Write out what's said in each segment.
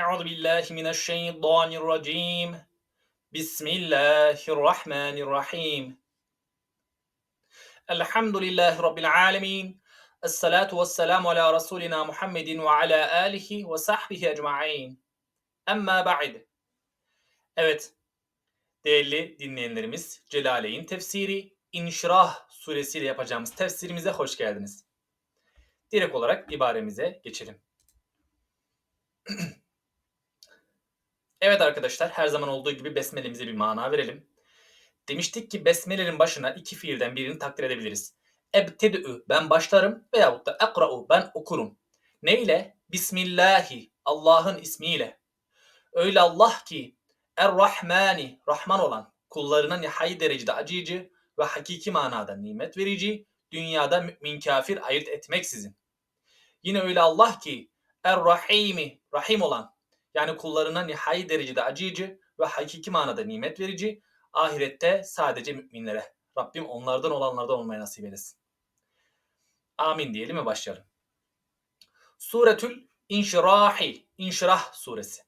Euzu billahi mineşşeytanirracim. Bismillahirrahmanirrahim. Elhamdülillahi Rabbil alemin. Esselatu vesselamu ala Resulina Muhammedin ve ala alihi ve sahbihi ecma'in. Emma ba'd. Evet, değerli dinleyenlerimiz, Celaleyn tefsiri İnşirah suresiyle yapacağımız tefsirimize hoş geldiniz. Direkt olarak ibaremize geçelim. Evet arkadaşlar her zaman olduğu gibi besmelemize bir mana verelim. Demiştik ki besmelenin başına iki fiilden birini takdir edebiliriz. Ebtedü ben başlarım veyahut da ekra'u ben okurum. Neyle? Bismillahi Allah'ın ismiyle. Öyle Allah ki Er-Rahmani Rahman olan kullarına nihai derecede acıyıcı ve hakiki manada nimet verici, dünyada mümin kafir ayırt etmeksizin. Yine öyle Allah ki Er-Rahimi Rahim olan yani kullarına nihai derecede acıyıcı ve hakiki manada nimet verici, ahirette sadece müminlere. Rabbim onlardan olanlardan olmayı nasip eylesin. Amin diyelim ve başlayalım. Suretül İnşirahi, İnşirah suresi.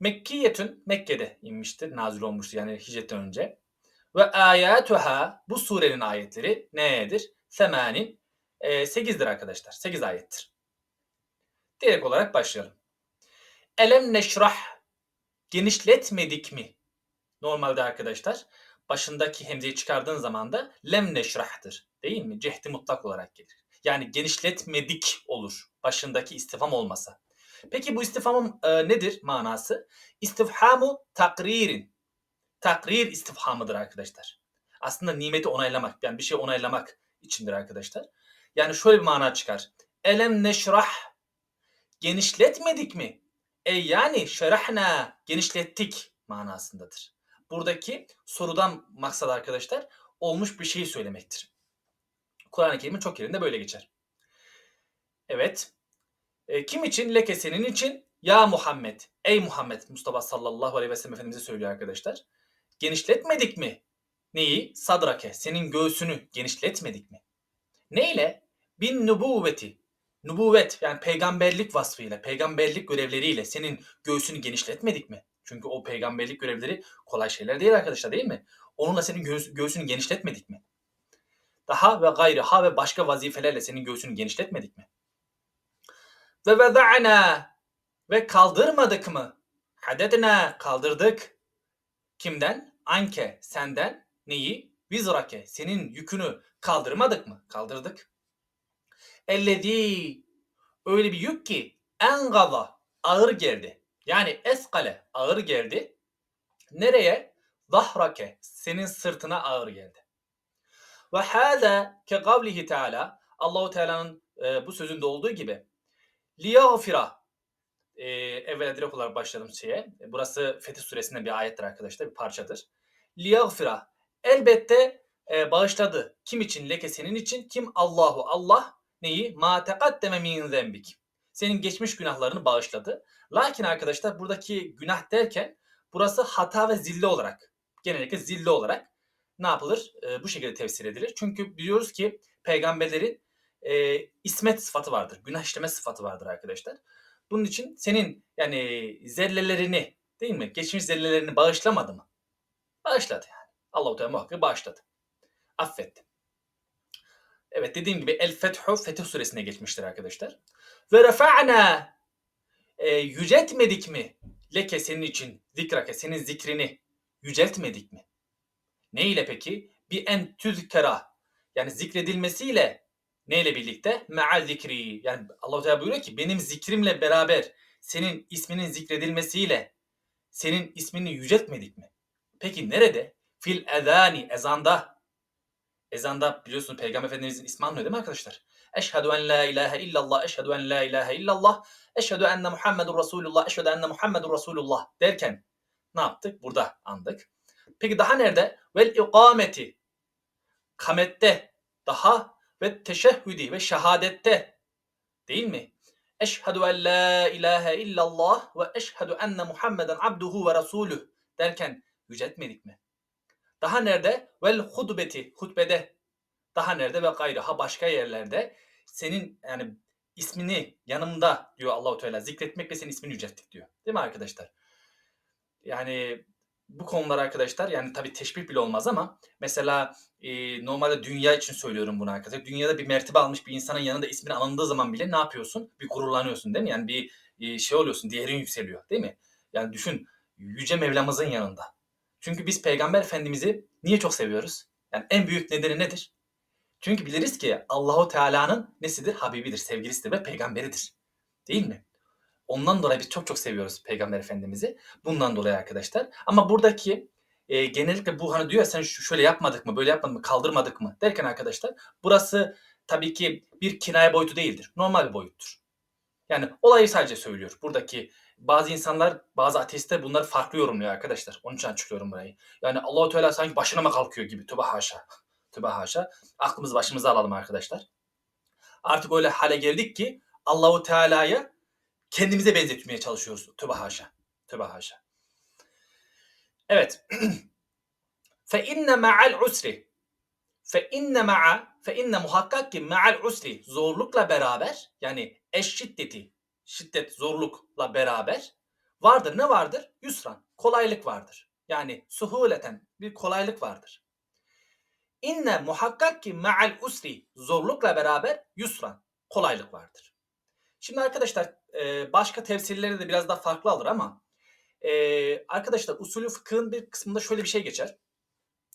Mekkiyetün, Mekke'de inmiştir, nazil olmuştur yani hicretten önce. Ve ayatuha, bu surenin ayetleri nedir? Semanin, e, 8'dir arkadaşlar, 8 ayettir. Direkt olarak başlayalım. Elem neşrah genişletmedik mi? Normalde arkadaşlar başındaki hemzeyi çıkardığın zaman da lem neşrah'tır. Değil mi? Cehdi mutlak olarak gelir. Yani genişletmedik olur. Başındaki istifam olmasa. Peki bu istifamın e, nedir manası? İstifhamu takririn. Takrir istifhamıdır arkadaşlar. Aslında nimeti onaylamak. Yani bir şey onaylamak içindir arkadaşlar. Yani şöyle bir mana çıkar. Elem neşrah genişletmedik mi? E yani şerahna genişlettik manasındadır. Buradaki sorudan maksat arkadaşlar olmuş bir şeyi söylemektir. Kur'an-ı Kerim'in çok yerinde böyle geçer. Evet. E, kim için? Leke senin için. Ya Muhammed. Ey Muhammed. Mustafa sallallahu aleyhi ve sellem Efendimiz'e söylüyor arkadaşlar. Genişletmedik mi? Neyi? Sadrake. Senin göğsünü genişletmedik mi? Neyle? Bin nubuvveti nübüvvet yani peygamberlik vasfıyla, peygamberlik görevleriyle senin göğsünü genişletmedik mi? Çünkü o peygamberlik görevleri kolay şeyler değil arkadaşlar değil mi? Onunla senin göğs, göğsünü genişletmedik mi? Daha ve gayrı ha ve başka vazifelerle senin göğsünü genişletmedik mi? Ve veda'na ve kaldırmadık mı? Hadedna kaldırdık. Kimden? Anke senden neyi? Vizrake senin yükünü kaldırmadık mı? Kaldırdık. Ellezî öyle bir yük ki en gaza ağır geldi. Yani eskale ağır geldi. Nereye? Zahrake senin sırtına ağır geldi. Ve hâzâ ke kavlihi teâlâ Allahu Teala'nın e, bu sözünde olduğu gibi liyagfira e, evvela direkt olarak başladım şeye. Burası Fetih Suresi'nden bir ayettir arkadaşlar, bir parçadır. Liyagfira elbette e, bağışladı. Kim için? Leke senin için. Kim? Allahu. Allah neyi? Ma tekaddeme min zembik. Senin geçmiş günahlarını bağışladı. Lakin arkadaşlar buradaki günah derken burası hata ve zille olarak genellikle zille olarak ne yapılır? E, bu şekilde tefsir edilir. Çünkü biliyoruz ki peygamberlerin e, ismet sıfatı vardır. Günah işleme sıfatı vardır arkadaşlar. Bunun için senin yani zellelerini değil mi? Geçmiş zellelerini bağışlamadı mı? Bağışladı yani. Allah-u Teala muhakkak bağışladı. Affetti. Evet dediğim gibi El Fethu Fetih suresine geçmiştir arkadaşlar. Ve refa'na e, yüceltmedik mi? Leke senin için zikrake senin zikrini yüceltmedik mi? Ne ile peki? Bir en tüzkera yani zikredilmesiyle neyle birlikte? Me'al zikri. Yani Allah Teala buyuruyor ki benim zikrimle beraber senin isminin zikredilmesiyle senin ismini yüceltmedik mi? Peki nerede? Fil ezani ezanda Ezanda biliyorsunuz Peygamber Efendimizin ismi anlıyor değil mi arkadaşlar? Eşhedü en la ilahe illallah, eşhedü en la ilahe illallah, eşhedü enne Muhammedur Resulullah, eşhedü enne Muhammedur Resulullah derken ne yaptık? Burada andık. Peki daha nerede? Vel ikameti. Kamette daha ve teşehhüdi ve şehadette değil mi? Eşhedü en la ilahe illallah ve eşhedü enne Muhammeden abduhu ve resuluh derken yüceltmedik mi? Daha nerede? Vel hutbeti, hutbede. Daha nerede ve gayrı ha başka yerlerde senin yani ismini yanımda diyor Allahu Teala zikretmek ve senin ismini yücelttik diyor. Değil mi arkadaşlar? Yani bu konular arkadaşlar yani tabii teşbih bile olmaz ama mesela e, normalde dünya için söylüyorum bunu arkadaşlar. Dünyada bir mertebe almış bir insanın yanında ismini alındığı zaman bile ne yapıyorsun? Bir gururlanıyorsun değil mi? Yani bir e, şey oluyorsun, değerin yükseliyor değil mi? Yani düşün Yüce Mevlamızın yanında. Çünkü biz Peygamber Efendimiz'i niye çok seviyoruz? Yani en büyük nedeni nedir? Çünkü biliriz ki Allahu Teala'nın nesidir? Habibidir, sevgilisidir ve peygamberidir. Değil mi? Ondan dolayı biz çok çok seviyoruz Peygamber Efendimiz'i. Bundan dolayı arkadaşlar. Ama buradaki e, genellikle bu hani diyor ya sen şöyle yapmadık mı, böyle yapmadık mı, kaldırmadık mı derken arkadaşlar burası tabii ki bir kinaye boyutu değildir. Normal bir boyuttur. Yani olayı sadece söylüyor. Buradaki bazı insanlar, bazı ateistler bunları farklı yorumluyor arkadaşlar. Onun için açıklıyorum burayı. Yani Allahu Teala sanki başına mı kalkıyor gibi. Tübe haşa. Tübe haşa. Aklımız başımıza alalım arkadaşlar. Artık öyle hale geldik ki Allahu Teala'ya kendimize benzetmeye çalışıyoruz. Tübe haşa. Tübe haşa. Evet. Fe inne ma'al usri. Fe inne ma'a fe inne muhakkak ki ma'al usri zorlukla beraber yani eş şiddeti şiddet zorlukla beraber vardır. Ne vardır? Yusran. Kolaylık vardır. Yani suhuleten bir kolaylık vardır. İnne muhakkak ki ma'al usri zorlukla beraber yusran. Kolaylık vardır. Şimdi arkadaşlar e, başka tefsirleri de biraz daha farklı alır ama e, arkadaşlar usulü fıkhın bir kısmında şöyle bir şey geçer.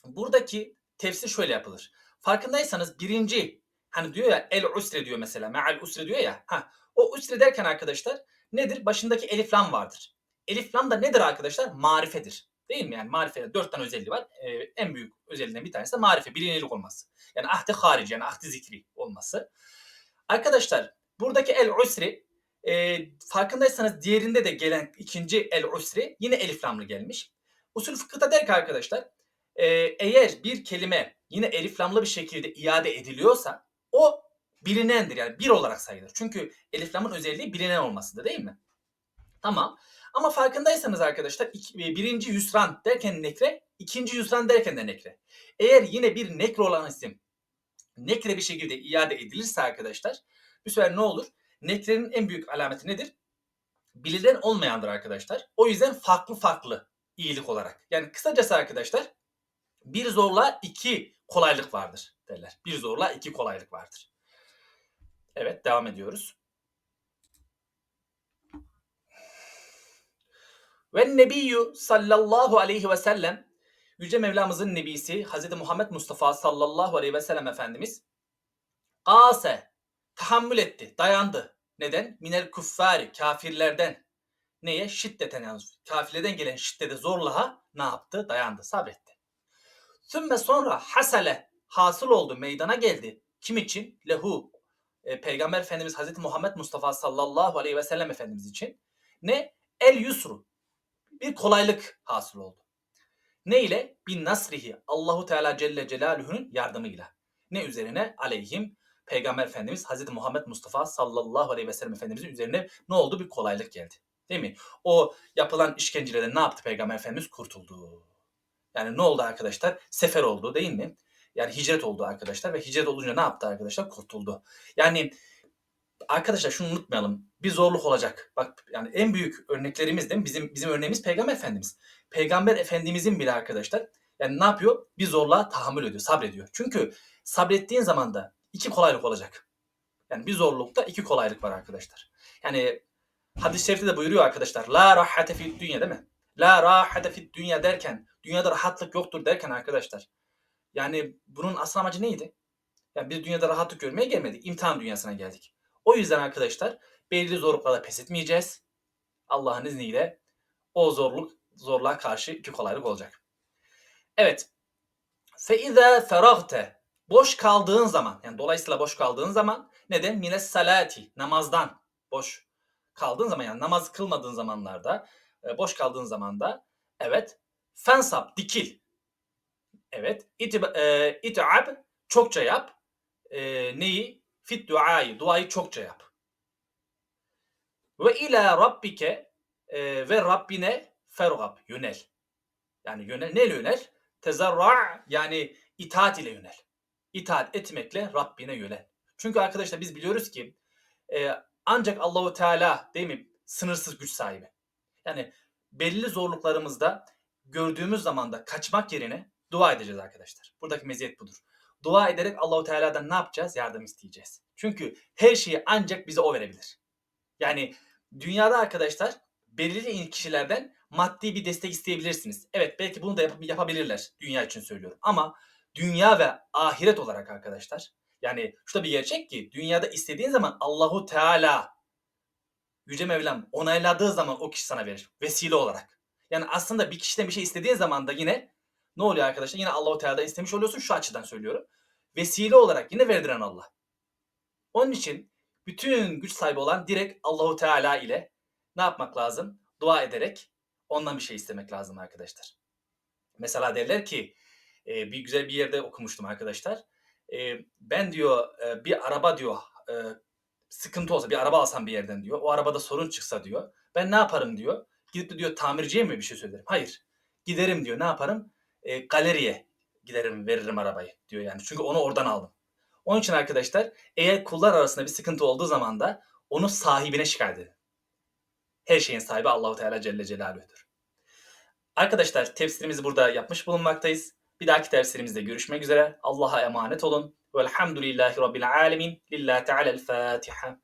Buradaki tefsir şöyle yapılır. Farkındaysanız birinci hani diyor ya el usre diyor mesela. Me'al usre diyor ya. Ha, o usre derken arkadaşlar nedir? Başındaki elif lam vardır. Elif lam da nedir arkadaşlar? Marifedir. Değil mi? Yani marifede dört tane özelliği var. Ee, en büyük özelliğinden bir tanesi de marife, bilinirlik olması. Yani ahdi harici yani ahdi zikri olması. Arkadaşlar buradaki el usri e, farkındaysanız diğerinde de gelen ikinci el usri yine elif lamlı gelmiş. Usul fıkıhta der ki arkadaşlar e, eğer bir kelime yine elif lamlı bir şekilde iade ediliyorsa o bilinendir yani bir olarak sayılır. Çünkü elif lamın özelliği bilinen olmasıdır değil mi? Tamam. Ama farkındaysanız arkadaşlar e, birinci yusran derken nekre, ikinci yusran derken de nekre. Eğer yine bir nekre olan isim nekre bir şekilde iade edilirse arkadaşlar bu sefer ne olur? Nekrenin en büyük alameti nedir? Bilinen olmayandır arkadaşlar. O yüzden farklı farklı iyilik olarak. Yani kısacası arkadaşlar bir zorla iki kolaylık vardır derler. Bir zorla iki kolaylık vardır. Evet devam ediyoruz. Ve nebiyyü sallallahu aleyhi ve sellem Yüce Mevlamızın nebisi Hz. Muhammed Mustafa sallallahu aleyhi ve sellem Efendimiz Ase tahammül etti, dayandı. Neden? Minel kuffari, kafirlerden. Neye? Şiddeten yani kafirlerden gelen şiddete zorlaha ne yaptı? Dayandı, sabretti. Sümme sonra hasale, hasıl oldu, meydana geldi. Kim için? Lehu, e, Peygamber Efendimiz Hazreti Muhammed Mustafa sallallahu aleyhi ve sellem Efendimiz için. Ne? El yusru, bir kolaylık hasıl oldu. Ne ile? Bin nasrihi, Allahu Teala Celle Celaluhu'nun yardımıyla. Ne üzerine? Aleyhim, Peygamber Efendimiz Hazreti Muhammed Mustafa sallallahu aleyhi ve sellem Efendimizin üzerine ne oldu? Bir kolaylık geldi. Değil mi? O yapılan işkencelerden ne yaptı Peygamber Efendimiz? Kurtuldu. Yani ne oldu arkadaşlar? Sefer oldu değil mi? Yani hicret oldu arkadaşlar ve hicret olunca ne yaptı arkadaşlar? Kurtuldu. Yani arkadaşlar şunu unutmayalım. Bir zorluk olacak. Bak yani en büyük örneklerimiz değil mi? Bizim bizim örneğimiz Peygamber Efendimiz. Peygamber Efendimizin bile arkadaşlar yani ne yapıyor? Bir zorluğa tahammül ediyor, sabrediyor. Çünkü sabrettiğin zaman da iki kolaylık olacak. Yani bir zorlukta iki kolaylık var arkadaşlar. Yani hadis-i şerifte de buyuruyor arkadaşlar. La rahate fid dünya değil mi? La rahate fid dünya derken, dünyada rahatlık yoktur derken arkadaşlar. Yani bunun asıl amacı neydi? Yani biz dünyada rahatlık görmeye gelmedik. İmtihan dünyasına geldik. O yüzden arkadaşlar belirli zorluklarda pes etmeyeceğiz. Allah'ın izniyle o zorluk zorluğa karşı iki kolaylık olacak. Evet. Fe izâ feragte boş kaldığın zaman yani dolayısıyla boş kaldığın zaman neden? Mines salati namazdan boş kaldığın zaman yani namaz kılmadığın zamanlarda e, boş kaldığın zamanda evet fensap dikil evet. İtib, e, it'ab çokça yap. E, neyi? Fit duayı. Duayı çokça yap. Ve ila rabbike e, ve Rabbine fergab. Yönel. Yani yönel ne yönel? Tezarra yani itaat ile yönel. İtaat etmekle Rabbine yönel. Çünkü arkadaşlar biz biliyoruz ki e, ancak Allahu Teala değil mi? Sınırsız güç sahibi. Yani belli zorluklarımızda gördüğümüz zaman da kaçmak yerine dua edeceğiz arkadaşlar. Buradaki meziyet budur. Dua ederek Allahu Teala'dan ne yapacağız? Yardım isteyeceğiz. Çünkü her şeyi ancak bize o verebilir. Yani dünyada arkadaşlar belirli kişilerden maddi bir destek isteyebilirsiniz. Evet belki bunu da yap- yapabilirler. Dünya için söylüyorum. Ama dünya ve ahiret olarak arkadaşlar yani şurada bir gerçek ki dünyada istediğin zaman Allahu Teala Yüce Mevlam onayladığı zaman o kişi sana verir. Vesile olarak. Yani aslında bir kişiden bir şey istediğin zaman da yine ne oluyor arkadaşlar? Yine Allahu Teala'dan istemiş oluyorsun şu açıdan söylüyorum. Vesile olarak yine verdiren Allah. Onun için bütün güç sahibi olan direkt Allahu Teala ile ne yapmak lazım? Dua ederek ondan bir şey istemek lazım arkadaşlar. Mesela derler ki e, bir güzel bir yerde okumuştum arkadaşlar. E, ben diyor e, bir araba diyor sıkıntı olsa bir araba alsam bir yerden diyor. O arabada sorun çıksa diyor. Ben ne yaparım diyor. Gidip de diyor tamirciye mi bir şey söylerim? Hayır. Giderim diyor. Ne yaparım? E, galeriye giderim veririm arabayı diyor yani. Çünkü onu oradan aldım. Onun için arkadaşlar eğer kullar arasında bir sıkıntı olduğu zaman da onu sahibine şikayet edin. Her şeyin sahibi Allahu Teala Celle Celaluhu'dur. Arkadaşlar tefsirimizi burada yapmış bulunmaktayız. Bir dahaki tefsirimizde görüşmek üzere. Allah'a emanet olun. Velhamdülillahi Rabbil alemin. Lillahi Teala'l Fatiha.